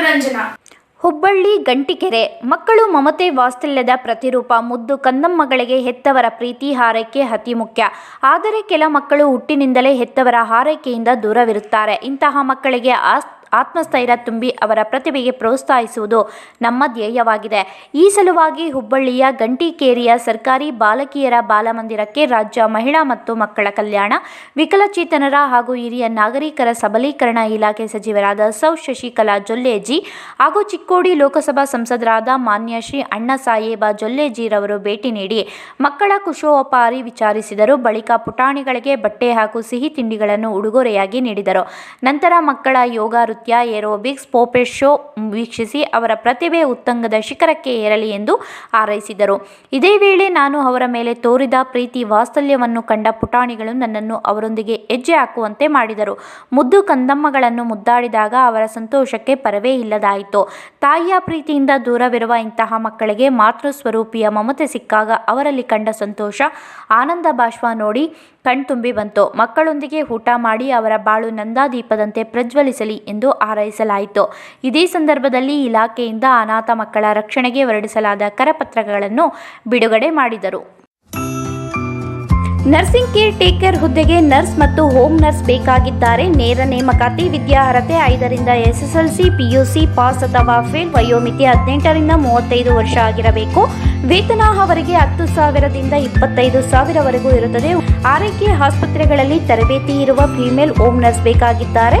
ಮನೋರಂಜನಾ. ಹುಬ್ಬಳ್ಳಿ, ಗಂಟಿಕೆರೆ. ಮಕ್ಕಳು ಮಮತೆ ವಾಸ್ತಲ್ಯದ ಪ್ರತಿರೂಪ. ಮುದ್ದು ಕಂದಮ್ಮಗಳಿಗೆ ಹೆತ್ತವರ ಪ್ರೀತಿ ಹಾರೈಕೆ ಅತಿ ಮುಖ್ಯ. ಆದರೆ ಕೆಲ ಮಕ್ಕಳು ಹುಟ್ಟಿನಿಂದಲೇ ಹೆತ್ತವರ ಹಾರೈಕೆಯಿಂದ ದೂರವಿರುತ್ತಾರೆ. ಇಂತಹ ಮಕ್ಕಳಿಗೆ ಆಸ್ತಿ ಆತ್ಮಸ್ಥೈರ್ಯ ತುಂಬಿ ಅವರ ಪ್ರತಿಭೆಗೆ ಪ್ರೋತ್ಸಾಹಿಸುವುದು ನಮ್ಮ ಧ್ಯೇಯವಾಗಿದೆ. ಈ ಸಲುವಾಗಿ ಹುಬ್ಬಳ್ಳಿಯ ಗಂಟಿಕೇರಿಯ ಸರ್ಕಾರಿ ಬಾಲಕಿಯರ ಬಾಲಮಂದಿರಕ್ಕೆ ರಾಜ್ಯ ಮಹಿಳಾ ಮತ್ತು ಮಕ್ಕಳ ಕಲ್ಯಾಣ, ವಿಕಲಚೇತನರ ಹಾಗೂ ಹಿರಿಯ ನಾಗರಿಕರ ಸಬಲೀಕರಣ ಇಲಾಖೆ ಸಚಿವರಾದ ಸೌ. ಶಶಿಕಲಾ ಜೊಲ್ಲೇಜಿ ಹಾಗೂ ಚಿಕ್ಕೋಡಿ ಲೋಕಸಭಾ ಸಂಸದರಾದ ಮಾನ್ಯ ಶ್ರೀ ಅಣ್ಣ ಸಾಹೇಬ ಜೊಲ್ಲೇಜಿರವರು ಭೇಟಿ ನೀಡಿ ಮಕ್ಕಳ ಕುಶೋಪಾರಿ ವಿಚಾರಿಸಿದರು. ಬಳಿಕ ಪುಟಾಣಿಗಳಿಗೆ ಬಟ್ಟೆ ಹಾಗೂ ಸಿಹಿ ತಿಂಡಿಗಳನ್ನು ಉಡುಗೊರೆಯಾಗಿ ನೀಡಿದರು. ನಂತರ ಮಕ್ಕಳ ಯೋಗ ನೃತ್ಯ ಏರೋಬಿಕ್ಸ್ ಪೋಪೆಟ್ ಶೋ ವೀಕ್ಷಿಸಿ ಅವರ ಪ್ರತಿಭೆ ಉತ್ತಂಗದ ಶಿಖರಕ್ಕೆ ಏರಲಿ ಎಂದು ಹಾರೈಸಿದರು. ಇದೇ ವೇಳೆ ನಾನು ಅವರ ಮೇಲೆ ತೋರಿದ ಪ್ರೀತಿ ವಾತ್ಸಲ್ಯವನ್ನು ಕಂಡ ಪುಟಾಣಿಗಳು ನನ್ನನ್ನು ಅವರೊಂದಿಗೆ ಹೆಜ್ಜೆ ಹಾಕುವಂತೆ ಮಾಡಿದರು. ಮುದ್ದು ಕಂದಮ್ಮಗಳನ್ನು ಮುದ್ದಾಡಿದಾಗ ಅವರ ಸಂತೋಷಕ್ಕೆ ಪರವೇ ಇಲ್ಲದಾಯಿತು. ತಾಯಿಯ ಪ್ರೀತಿಯಿಂದ ದೂರವಿರುವ ಇಂತಹ ಮಕ್ಕಳಿಗೆ ಮಾತೃ ಸ್ವರೂಪಿಯ ಮಮತೆ ಸಿಕ್ಕಾಗ ಅವರಲ್ಲಿ ಕಂಡ ಸಂತೋಷ, ಆನಂದ ಬಾಷ್ಪ ನೋಡಿ ಕಣ್ತುಂಬಿ ಬಂತು. ಮಕ್ಕಳೊಂದಿಗೆ ಊಟ ಮಾಡಿ ಅವರ ಬಾಳು ನಂದಾದೀಪದಂತೆ ಪ್ರಜ್ವಲಿಸಲಿ ಹಾರೈಸಲಾಯಿತು ಇದೇ ಸಂದರ್ಭದಲ್ಲಿ ಇಲಾಖೆಯಿಂದ ಅನಾಥ ಮಕ್ಕಳ ರಕ್ಷಣೆಗೆ ಹೊರಡಿಸಲಾದ ಕರಪತ್ರಗಳನ್ನು ಬಿಡುಗಡೆ ಮಾಡಿದರು. ನರ್ಸಿಂಗ್ ಕೇರ್ ಟೇಕರ್ ಹುದ್ದೆಗೆ ನರ್ಸ್ ಮತ್ತು ಹೋಮ್ ನರ್ಸ್ ಬೇಕಾಗಿದ್ದಾರೆ. ನೇರ ನೇಮಕಾತಿ, ವಿದ್ಯಾರ್ಹತೆ ಐದರಿಂದ ಎಸ್ಎಸ್ಎಲ್ಸಿ, ಪಿಯುಸಿ, ಪಾಸ್ ಅಥವಾ ಫೇಲ್ ವಯೋಮಿತಿ ಹದಿನೆಂಟರಿಂದ ಮೂವತ್ತೈದು ವರ್ಷ ಆಗಿರಬೇಕು. ವೇತನ ಅವರಿಗೆ ಹತ್ತು ಸಾವಿರದಿಂದ ಇಪ್ಪತ್ತೈದು ಸಾವಿರವರೆಗೂ ಇರುತ್ತದೆ. ಆರೈಕೆ ಆಸ್ಪತ್ರೆಗಳಲ್ಲಿ ತರಬೇತಿ ಇರುವ ಫಿಮೇಲ್ ಹೋಮ್ ನರ್ಸ್ ಬೇಕಾಗಿದ್ದಾರೆ.